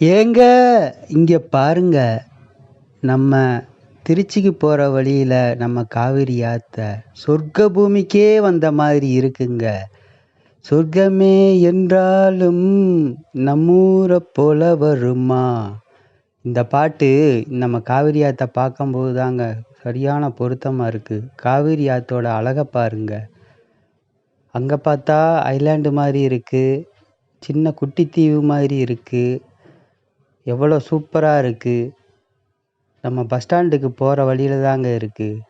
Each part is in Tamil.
ஏங்க இங்கே பாருங்க. நம்ம திருச்சிக்கு போகிற வழியில் நம்ம காவிரி ஆற்ற சொர்க்க பூமிக்கே வந்த மாதிரி இருக்குங்க. சொர்க்கமே என்றாலும் நம்மூரை போல வருமா? இந்த பாட்டு நம்ம காவிரி ஆற்றை பார்க்கும்போது தாங்க சரியான பொருத்தமாக இருக்குது காவிரி ஆற்றோட அழகை பாருங்க. அங்கே பார்த்தா ஐலாண்டு மாதிரி இருக்குது சின்ன குட்டி தீவு மாதிரி இருக்குது எவ்வளோ சூப்பராக இருக்குது நம்ம பஸ் ஸ்டாண்டுக்கு போகிற வழியில தாங்க இருக்குது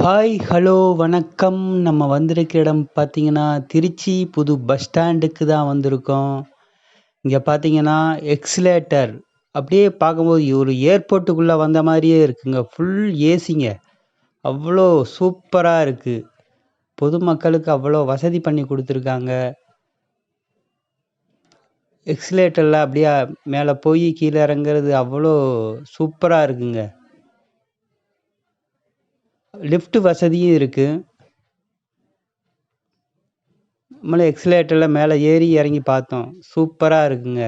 ஹாய் ஹலோ வணக்கம். நம்ம வந்திருக்க இடம் பார்த்தீங்கன்னா திருச்சி புது பஸ் ஸ்டாண்டுக்கு தான் வந்திருக்கோம். இங்கே பார்த்தீங்கன்னா எக்ஸிலேட்டர் அப்படியே பார்க்கும்போது ஒரு ஏர்போர்ட்டுக்குள்ளே வந்த மாதிரியே இருக்குங்க. ஃபுல் ஏசிங்க அவ்வளோ சூப்பராக இருக்குது பொதுமக்களுக்கு அவ்வளோ வசதி பண்ணி கொடுத்துருக்காங்க. எக்ஸிலேட்டரில் அப்படியே மேலே போய் கீழே இறங்குறது அவ்வளோ சூப்பராக இருக்குங்க. லிஃப்ட் வசதியும் இருக்குது நம்மளும் எக்ஸிலேட்டரில் மேலே ஏறி இறங்கி பார்த்தோம். சூப்பராக இருக்குங்க.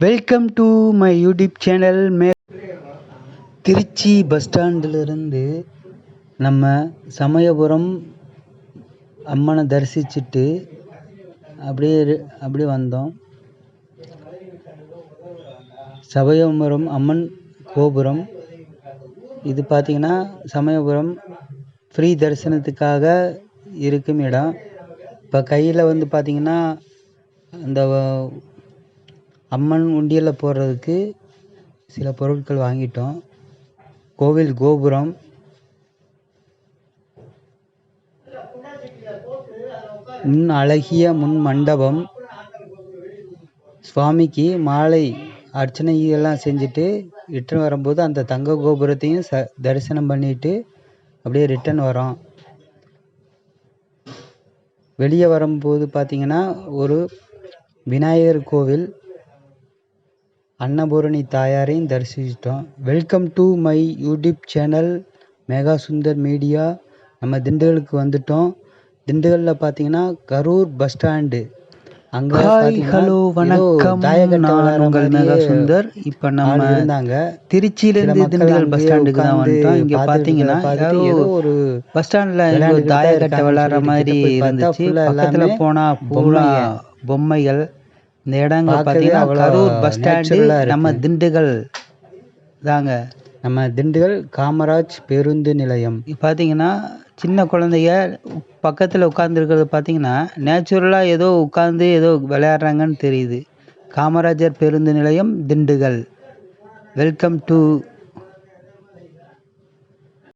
Welcome to my YouTube channel May Trichy bus ஸ்டாண்டிலிருந்து நம்ம சமயபுரம் அம்மனை தரிசிச்சுட்டு அப்படியே அப்படியே வந்தோம். சமயபுரம் அம்மன் கோபுரம். இது பார்த்தீங்கன்னா சமயபுரம் ஃப்ரீ தரிசனத்துக்காக இருக்கும் இடம். இப்போ கையில் வந்து பார்த்தீங்கன்னா அந்த அம்மன் உண்டியலில் போடுறதுக்கு சில பொருட்கள் வாங்கிட்டோம். கோவில் கோபுரம். முன் அழகிய முன் மண்டபம். சுவாமிக்கு மாலை அர்ச்சனை எல்லாம் செஞ்சுட்டு ரிட்டர்ன் வரும்போது அந்த தங்க கோபுரத்தையும் ச தரிசனம் பண்ணிட்டு அப்படியே ரிட்டன் வரோம் வெளியே வரும்போது பார்த்தீங்கன்னா ஒரு விநாயகர் கோவில் அன்னபூரணி தாயாரையும் தரிசிச்சிட்டோம். Welcome to my YouTube channel mega Sundar media நம்ம திண்டுக்கலுக்கு வந்துட்டோம். திண்டுக்கல்லில் பார்த்தீங்கன்னா கரூர் பஸ் ஸ்டாண்டு அங்கே ஹாய் ஹலோ வணக்கம். நான் உங்கள் மெகா சுந்தர். இப்போ நம்ம இருந்தாங்க. திருச்சியிலேருந்து திண்டுக்கல் பஸ் ஸ்டாண்டுக்கு தான் வந்துட்டோம். இங்கே பார்த்தீங்கன்னா ஏதோ ஒரு பஸ் ஸ்டாண்டில் தான் தாயக்கட்டை விளாட்ற மாதிரி இருந்துச்சு. பக்கத்தில் போனால் பூரா பொம்மைகள். இந்த இடங்க பார்க்கவே பார்த்தீங்கன்னா அவ்வளோ கரூர் பஸ் ஸ்டாண்டு. நம்ம திண்டுக்கல் தாங்க. நம்ம திண்டுக்கல் காமராஜ் பேருந்து நிலையம். பார்த்தீங்கன்னா சின்ன குழந்தைங்க பக்கத்தில் உட்காந்துருக்கிறது பார்த்தீங்கன்னா நேச்சுரலாக ஏதோ உட்காந்து ஏதோ விளையாடுறாங்கன்னு தெரியுது. காமராஜர் பேருந்து நிலையம் திண்டுக்கல். Welcome to